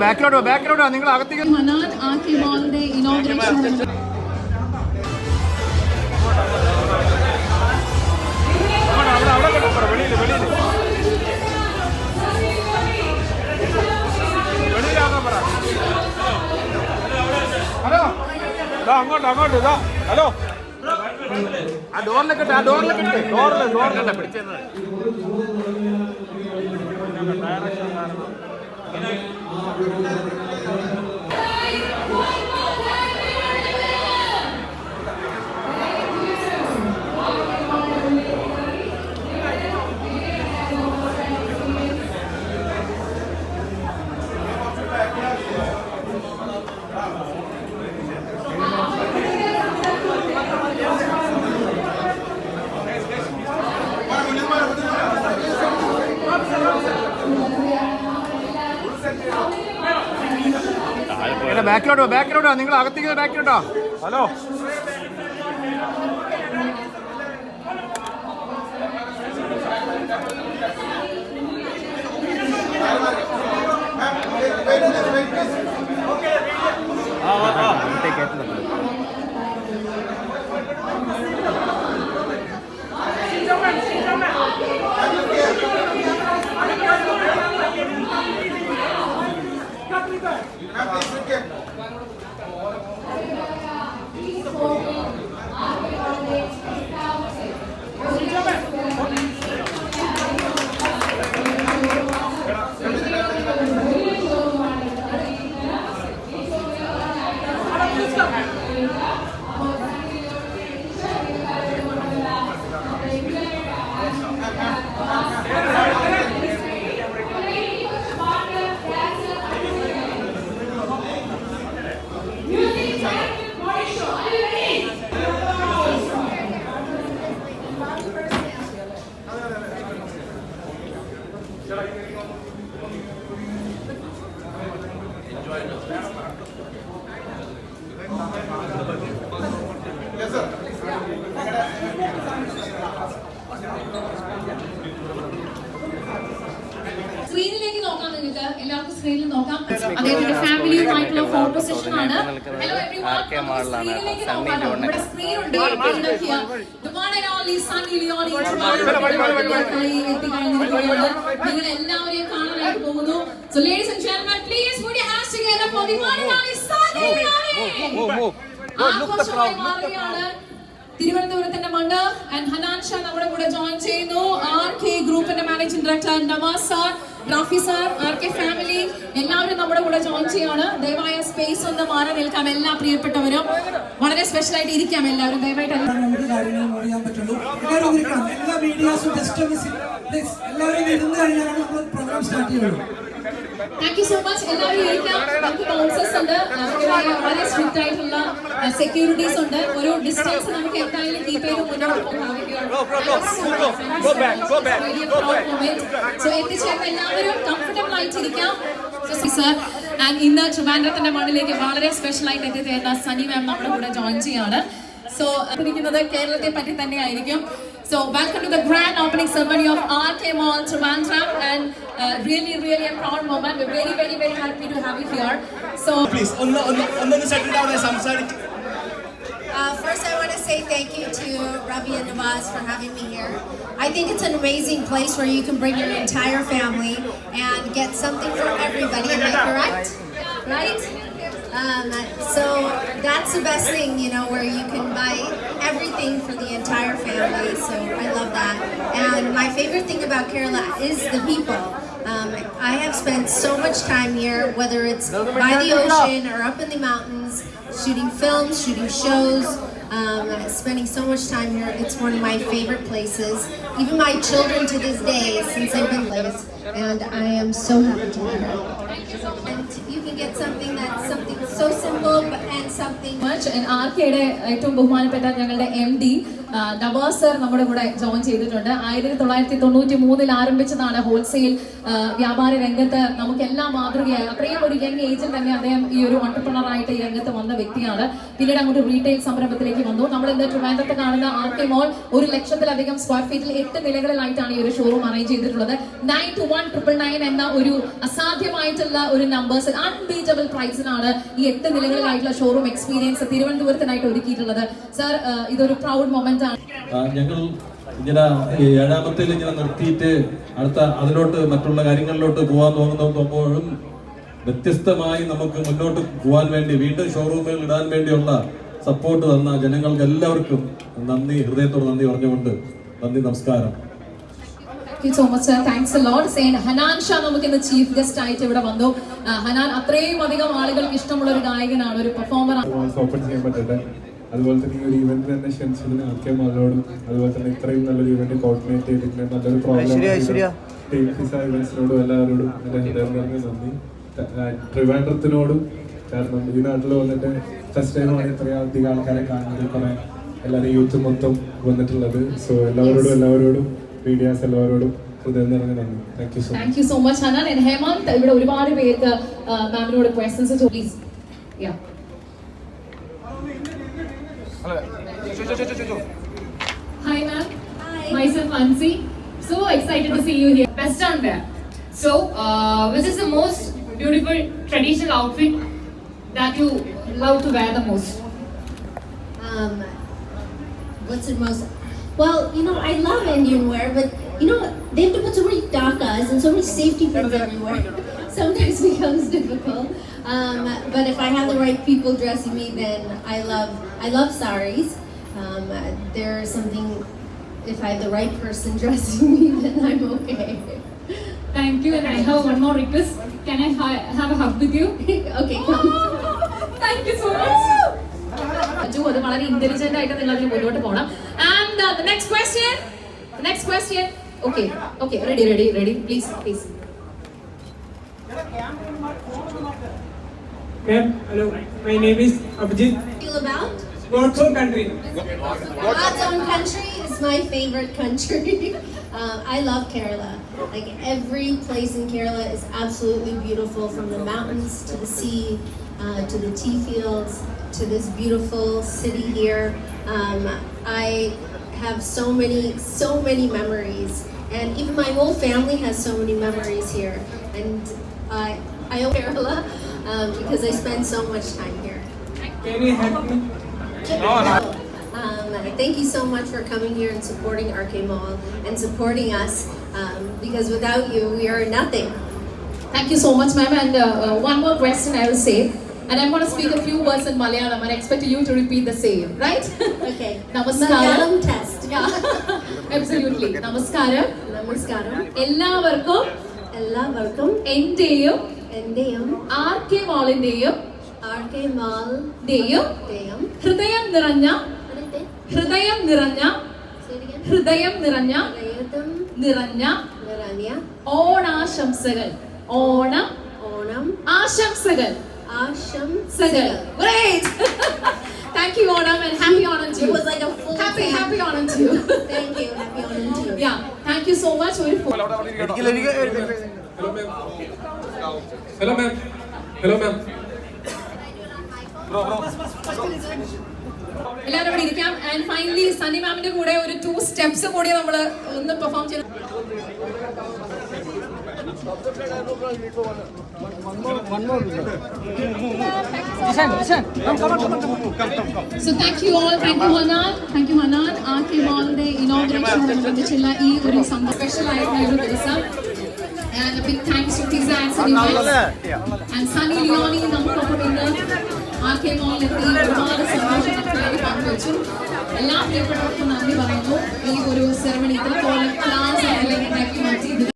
ബാക്കിലോട്ടോ ബാക്കിലോട്ടോ നിങ്ങൾ അകത്തേക്ക് ഹനാൻ ആക്കി മോളിന്റെ ഇനോഗ്രേഷൻ ഹലോ. അങ്ങോട്ട് അങ്ങോട്ട് ഇതാ ഹലോ ആ ഡോറിലൊക്കെ ആ ഡോറിലൊക്കെ. ഡോറിൽ. ഡോറിലല്ല പിടിച്ചത് ബാക്കിലോട്ടോ ബാക്കിലോട്ടോ. നിങ്ങൾ അകത്തേക്ക് ബാക്കിലോട്ടോ. ഹലോ. Come സ്ക്രീനിൽ നോക്കാം. അദ്ദേഹത്തിന്റെ ഫാമിലിയുമായിട്ടുള്ള ഫോട്ടോ സെഷൻ ആണ്. ഹലോ എവരിവൺ സ്ക്രീനിലേക്ക് നമ്മുടെ സ്ക്രീൻ ഉണ്ട് നിങ്ങൾ എല്ലാവരെയും കാണാനായിട്ട് പോകുന്നു. Your hands together ഫോർ ആഘോഷമായി മാറുകയാണ്. തിരുവനന്തപുരത്തിന്റെ മണ്ണ് ആൻഡ് ഹനാൻ ഷാ നമ്മുടെ കൂടെ ജോയിൻ ചെയ്യുന്നു. ആർ കെ ഗ്രൂപ്പിന്റെ managing director Nawaz sir Rafi R K family എല്ലാവരും നമ്മുടെ കൂടെ ജോയിൻ ചെയ്യാണ്. ദയവായ സ്പേസ് ഒന്ന് മാറി നിൽക്കാം എല്ലാ പ്രിയപ്പെട്ടവരും. വളരെ സ്പെഷ്യൽ ആയിട്ട് ഇരിക്കാം എല്ലാവരും. ദയവായിട്ട് പറ്റുള്ളൂ. എല്ലാവരും എല്ലാ മീഡിയാസും ജസ്റ്റ് ഒന്ന് എല്ലാവരും നമ്മൾ പ്രോഗ്രാം സ്റ്റാർട്ട് ചെയ്യുള്ളൂ. താങ്ക് യു സോ മച്ച് എല്ലാവരും ഇരിക്കാം. നമുക്ക് ബൗൺസേഴ്സ് ഉണ്ട്. വളരെ- സ്ട്രിക്റ്റ് ആയിട്ടുള്ള സെക്യൂരിറ്റീസ് ഉണ്ട്. ഒരു ഡിസ്റ്റൻസ് നമുക്ക് എന്തായാലും കീപ്പ് ചെയ്ത് മുന്നോട്ട് സോ എത്തിച്ചേർന്ന എല്ലാവരും കംഫർട്ടബിൾ ആയിട്ടിരിക്കാം. സർ ആൻഡ് ഇന്ന് ട്രിവാൻഡ്രത്തിന്റെ മണ്ണിലേക്ക് വളരെ സ്പെഷ്യൽ ആയിട്ട് എത്തിച്ചേർന്ന സനി മാം നമ്മുടെ കൂടെ ജോയിൻ ചെയ്യാണ്. സോ ഇരിക്കുന്നത് കേരളത്തെ പറ്റി തന്നെ ആയിരിക്കും So welcome to the grand opening ceremony of R K mall Trivandrum and really really a proud moment very very very happy to have you here so please ഒന്ന് ഒന്ന് ഒന്നൊന്ന് സെറ്റിൽ ഡൗൺ സംസാരിക്കും Uh, first, I want to say thank you to Ravi and Nawaz for having me here. I think it's an amazing place where you can bring your entire family and get something for everybody. Am I correct? Right? Um, so that's the best thing, you know, where you can buy everything for the entire family. So I love that. And my favorite thing about Kerala is the people. Um, I have spent so much time here, whether it's by the ocean or up in the mountains, shooting films, shooting shows, um, spending so much time here. It's one of my favorite places. Even my children to this day, since I've been placed, and I am so happy to be here. And you can get something that's something so simple but, ആർക്കയുടെ ഏറ്റവും ബഹുമാനപ്പെട്ട ഞങ്ങളുടെ M D Nawaz sir നമ്മുടെ കൂടെ join ചെയ്തിട്ടുണ്ട്. ആയിരത്തി തൊള്ളായിരത്തി തൊണ്ണൂറ്റി മൂന്നിൽ ആരംഭിച്ചതാണ് ഹോൾസെയിൽ വ്യാപാര രംഗത്ത് നമുക്കെല്ലാം മാതൃകയായി. അത്രയും ഒരു യങ് ഏജിൽ തന്നെ അദ്ദേഹം ഈ ഒരു entrepreneur ആയിട്ട് ഈ രംഗത്ത് വന്ന വ്യക്തിയാണ്. പിന്നീട് അങ്ങോട്ട് റീറ്റെയിൽ സംരംഭത്തിലേക്ക് വന്നു. നമ്മൾ ഇന്ന് ട്രിവാൻഡ്രത്ത് കാണുന്ന ആർ കെ മോൾ ഒരു ലക്ഷത്തിലധികം സ്ക്വയർ ഫീറ്റിൽ എട്ട് നിലകളിലായിട്ടാണ് ഈ ഒരു ഷോറൂം അറേഞ്ച് ചെയ്തിട്ടുള്ളത്. Nine two one triple nine എന്ന ഒരു അസാധ്യമായിട്ടുള്ള ഒരു നമ്പേഴ്സ് അൺബീറ്റബിൾ പ്രൈസിനാണ് ഈ എട്ട് നിലകളിലായിട്ടുള്ള ഷോറൂം എക്സ്പീരിയൻസ് തിരുവനന്തപുരത്തിനായിട്ട് ഒരുക്കിയിട്ടുള്ളത്. സർ ഇതൊരു പ്രൗഡ് മൊമെന്റ് ആണ്. ഞങ്ങൾ ഇങ്ങനെ ഏഴാമത്തിൽ ഇങ്ങനെ നിർത്തിയിട്ട് അടുത്ത അതിലോട്ട് മറ്റുള്ള കാര്യങ്ങളിലോട്ട് പോകാൻ നോക്കുമ്പോഴും വ്യത്യസ്തമായി നമുക്ക് മുന്നോട്ട് പോകാൻ വേണ്ടി വീണ്ടും ഷോറൂമുകൾ ഇടാൻ വേണ്ടിയുള്ള സപ്പോർട്ട് തന്ന ജനങ്ങൾക്ക് എല്ലാവർക്കും നന്ദി ഹൃദയത്തോട് നന്ദി പറഞ്ഞുകൊണ്ട് നന്ദി നമസ്കാരം. You so much sir thanks load Zain Hanan Shah നമുക്ക് ഇന്ന് ചീഫ് ഗസ്റ്റ് ആയിട്ട് ഇവിടെ വന്നു. ഹനാൻ അത്രയും അധികം ആളുകൾക്ക് ഇഷ്ടമുള്ള ഒരു ഗായകനാണ് ഒരു പെർഫോമർ ഓപ്പൺ ചെയ്യാൻ പറ്റട്ടെ. അതുപോലെ തന്നെ ഈ ഒരു ഇവന്റ് തന്നെ ക്ഷണിച്ചതിന് ആർ മകളോടും അതുപോലെ തന്നെ ഇത്രയും നല്ലൊരു ഇവന്റ് കോർഡിനേറ്റ് ചെയ്തിട്ടുണ്ട്. നല്ലൊരു പ്രോഗ്രാം ഇവന്റ്സിനോടും എല്ലാവരോടും എന്റെ നന്ദി. ട്രിവാൻഡ്രത്തിനോടും കാരണം ഈ നാട്ടിൽ വന്നിട്ട് ഫസ്റ്റ് ടൈമാണ് ഇത്രയും അധികം ആൾക്കാരെ കാണുന്നത് കുറെ എല്ലാവരും യൂത്ത് മൊത്തം വന്നിട്ടുള്ളത്. സോ എല്ലാവരോടും എല്ലാവരോടും മീഡിയാസ് എല്ലാവരോടും thank you so much Hanan and Hemanth ഇവിടെ ഒരുപാട് പേർക്ക് മാമിനോട് questions please yeah. Hi ma'am. Hi. Myself Ansi. So excited to see you here. Best on there. So, uh, which is the most beautiful traditional outfit that you love to wear the most? Um, what's the most? Well, you know, I love Indian wear, but you know, they have to put so many dakas and so many safety pins everywhere. Sometimes becomes difficult. Um, but if I have the right people dressing me, then I love I love saris. Um, there's something. If I have the right person dressing me, then I'm okay. Thank you. And I have one more request. Can I ha- have a hug with you? okay, come. Thank you so much. Aju അത് വളരെ intelligent ആയിട്ട് നിങ്ങൾ അതിന് മുന്നോട്ട് പോകണം and the next question next question okay okay ready ready ready please please Ma'am, hello. My name is Abhijit. Feel about? God's own country. God's own country is my favorite country. um, I love Kerala. Like every place in Kerala is absolutely beautiful, from the mountains to the sea, uh, to the tea fields, to this beautiful city here. Um, I have so many, so many memories, and even my whole family has so many memories here. And I, I owe Kerala um, because I spend so much time here. Can you help me? Um, thank you so much for coming here and supporting RK Mall and supporting us um, because without you, we are nothing. Thank you so much, ma'am. And uh, uh, one more question I will say. And I'm going to speak a few words in Malayalam and I expect you to repeat the same, right? Okay. Namaskaram. Malayalam test. Yeah. Absolutely. Namaskaram. Namaskaram. എല്ലാവർക്കും എല്ലാവർക്കും എന്റെയും എന്റെയും R K മാളിന്റെയും RK Mall ന്റെയും ടെയും ഹൃദയം നിറഞ്ഞ അടുത്തെ ഹൃദയം നിറഞ്ഞ. ഹൃദയം നിറഞ്ഞ നിറഞ്ഞ ഓണാശംസകൾ ഓണം ഓണം ആശംസകൾ ആശംസകൾ. സകൾ Great! Thank you, Onam, and happy Onam to It you. was like a full happy, tap. happy Onam to you. Thank you. Happy Onam to you. yeah, thank you so much. ഒരു ma'am. Hello, ma'am. Hello, ma'am. Bro bro എല്ലാവരും ഇവിടെ ഇരിക്കാം and finally Sunny മാമിന്റെ കൂടെ ഒരു to steps കൂടി നമ്മൾ ഒന്ന് പെർഫോം ചെയ്ത് So thank you all, thank you Hanan, thank you Hanan, RK Mallന്റെ ഇനോഗ്രേഷനോടനുബന്ധിച്ചുള്ള ഈ ഒരു സ്പെഷ്യൽ ആയിട്ടുള്ള ഒരു ദിവസം. ആൻഡ് ബിഗ് താങ്ക്സ് ടു പിസ ആൻഡ് സണ്ണി ആൻഡ് സണ്ണി ലിയോണി നമുക്കൊപ്പം ഇന്ന് ആർ കെ മോളിലെത്തി ഒരുപാട് സന്തോഷം നമുക്കായി പങ്കുവച്ചു. എല്ലാ പ്രിയപ്പെട്ടവർക്കും നന്ദി പറയുന്നു. ഈ